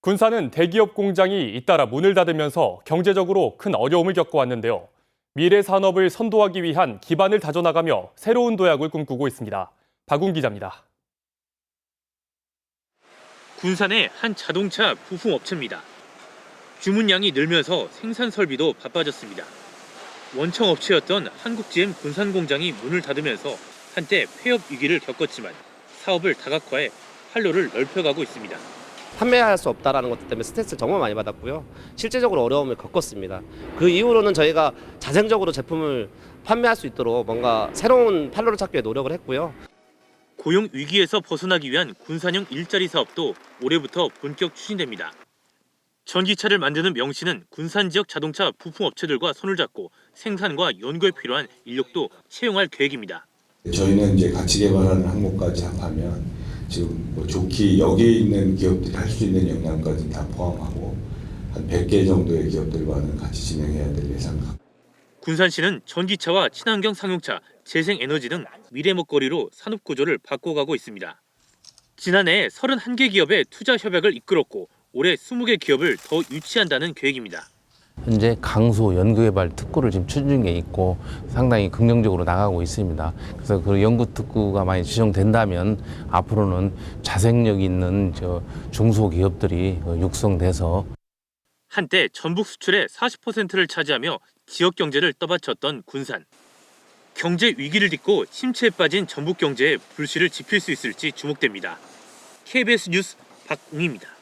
군산은 대기업 공장이 잇따라 문을 닫으면서 경제적으로 큰 어려움을 겪어왔는데요. 미래 산업을 선도하기 위한 기반을 다져나가며 새로운 도약을 꿈꾸고 있습니다. 박ун 기자입니다. 군산의 한 자동차 부품 업체입니다. 주문량이 늘면서 생산 설비도 바빠졌습니다. 원청 업체였던 한국GM 군산 공장이 문을 닫으면서 한때 폐업 위기를 겪었지만 사업을 다각화해 활로를 넓혀가고 있습니다. 판매할 수 없다라는 것 때문에 스트레스를 정말 많이 받았고요. 실제적으로 어려움을 겪었습니다. 그 이후로는 저희가 자생적으로 제품을 판매할 수 있도록 뭔가 새로운 판로를 찾기 위해 노력을 했고요. 고용 위기에서 벗어나기 위한 군산형 일자리 사업도 올해부터 본격 추진됩니다. 전기차를 만드는 명신은 군산 지역 자동차 부품 업체들과 손을 잡고 생산과 연구에 필요한 인력도 채용할 계획입니다. 저희는 이제 가치 개발하는 항목까지 합하면 지금 뭐 좋기 여기에 있는 기업들이 할 수 있는 역량까지 다 포함하고 한 100개 정도의 기업들과는 같이 진행해야 될 예상입니다. 군산시는 전기차와 친환경 상용차, 재생에너지 등 미래 먹거리로 산업 구조를 바꿔가고 있습니다. 지난해 31개 기업의 투자 협약을 이끌었고 올해 20개 기업을 더 유치한다는 계획입니다. 현재 강소 연구개발 특구를 지금 추진 중에 있고 상당히 긍정적으로 나가고 있습니다. 그래서 그 연구 특구가 많이 지정된다면 앞으로는 자생력 있는 저 중소기업들이 어, 육성돼서 한때 전북 수출의 40%를 차지하며 지역 경제를 떠받쳤던 군산. 경제 위기를 딛고 침체에 빠진 전북 경제의 불씨를 지필 수 있을지 주목됩니다. KBS 뉴스 박웅입니다.